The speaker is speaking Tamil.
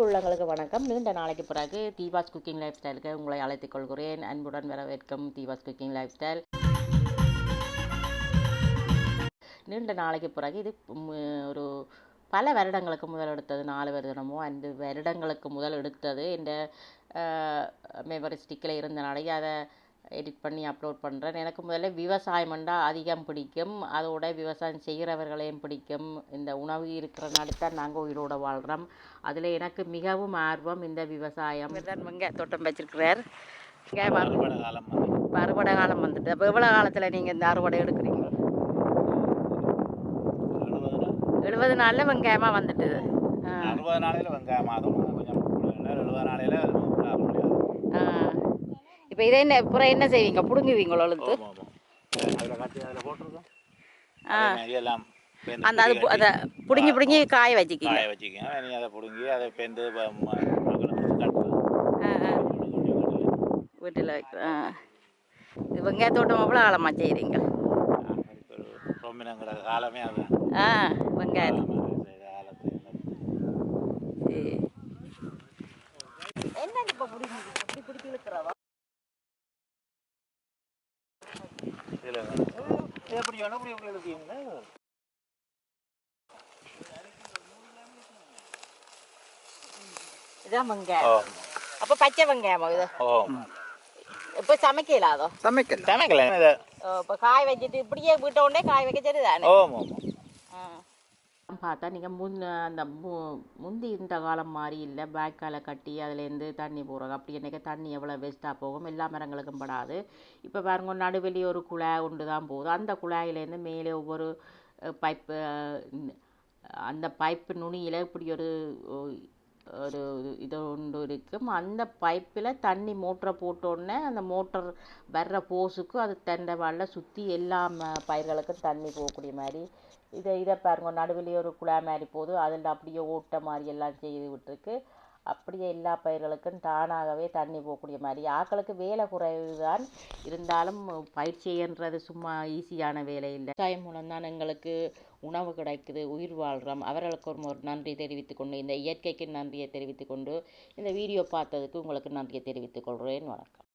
அன்பு உள்ளங்களுக்கு வணக்கம். நீண்ட நாளைக்கு பிறகு தீபாஸ் குக்கிங் லைஃப் ஸ்டைலுக்கு உங்களை அழைத்துக் கொள்கிறேன். அன்புடன் வரவேற்கும் தீபாஸ் குக்கிங் லைஃப் ஸ்டைல் நீண்ட நாளைக்கு பிறகு இது ஒரு பல வருடங்களுக்கு முதல் எடுத்தது நாலு வருடமோ அஞ்சு வருடங்களுக்கு முதல் எடுத்தது. இந்த மெமரி ஸ்டிக்கில் இருந்தனாலே அதை எடிட் பண்ணி அப்லோட் பண்ணுறேன் எனக்கு முதல்ல விவசாயம்ண்டா அதிகம் பிடிக்கும். அதோட விவசாயம் செய்கிறவர்களையும் பிடிக்கும். இந்த உணவு இருக்கிறனால தான் நாங்கள் உயிரோட வாழ்கிறோம் அதில் எனக்கு மிகவும் ஆர்வம் இந்த விவசாயம். தான் வெங்காய தோட்டம் வச்சிருக்கிறார். அறுவடை காலம் வந்து இப்போ அறுவடை காலம் வந்துட்டு. அப்போ எவ்வளோ காலத்தில் நீங்கள் இந்த அறுவடை எடுக்கிறீங்க? எழுபது நாள் எழுபது நாளில் வெங்காயமாக வந்துட்டுது அறுபது நாளையில் வெங்காயம். மாதம் கொஞ்சம் எழுபது நாளையில் இப்போ இதை என்ன அப்புறம் என்ன செய்வீங்க? பிடுங்குவீங்களோ அழுத்து? ஆமாம் ஆமாம் அதில் காட்டி அதில் போட்டிருக்கோம் ஆ. எல்லாம் பேந்து அந்த அது அதை பிடுங்கி பிடுங்கி காய வச்சுக்கிங்க காய வச்சுக்கோங்க நீ அதை பிடுங்கி அதை பேந்து வீட்டில் வைக்கிறோம் ஆ. இது வெங்காய தோட்டம் எவ்வளோ காலமாக செய்கிறீங்க காலமே அது. ஆ வெங்காயம் என்ன இப்போ பிடிங்க இப்படி பிடிச்சி இழுக்கிறவா? இதான் வெங்காயம் அப்போ பச்சை வெங்காயமா இது. ஓ இப்போ சமைக்கலாதோ சமைக்கல. சமைக்கல இது இப்போ காய வச்சுட்டு இப்படியே வீட்டை உடனே காய வைக்க சரிதானே பார்த்தா நீங்கள் முன் அந்த மு முந்தி இந்த காலம் மாதிரி இல்லை. பேக்கால் கட்டி அதுலேருந்து தண்ணி போடுறாங்க அப்படி என்னைக்கு தண்ணி எவ்வளோ வேஸ்ட்டாக போகும்? எல்லா மரங்களுக்கும் படாது. இப்போ பாருங்க நடுவெளி ஒரு குழாய் உண்டு தான் போகுது. அந்த குழாயிலேருந்து மேலே ஒவ்வொரு பைப்பு அந்த பைப்பு நுனியில் இப்படி ஒரு ஒரு இது ஒன்று இருக்கும். அந்த பைப்பில் தண்ணி மோட்டரை போட்டோடனே அந்த மோட்டர் வர்ற போஸுக்கு அது தெண்டை வாழ சுற்றி எல்லா ம- பயிர்களுக்கும் தண்ணி போகக்கூடிய மாதிரி. இதை இதை பாருங்க நடுவில் ஒரு குழா மாதிரி போகுது. அதில் அப்படியே ஓட்டை மாதிரி எல்லாம் செய்து விட்டுருக்கு. அப்படியே எல்லா பயிர்களுக்கும் தானாகவே தண்ணி போகக்கூடிய மாதிரி. ஆக்களுக்கு வேலை குறைவு தான் இருந்தாலும் பயிற்சின்றது சும்மா ஈஸியான வேலை இல்லை. விவசாயம் மூலம் தான் எங்களுக்கு உணவு கிடைக்குது உயிர் வாழ்கிறோம் அவர்களுக்கு ஒரு ஒரு நன்றி தெரிவித்துக் கொண்டு இந்த இயற்கைக்கு நன்றியை தெரிவித்துக் கொண்டு இந்த வீடியோ பார்த்ததுக்கு உங்களுக்கு நன்றியை தெரிவித்துக் கொள்கிறேன். வணக்கம்.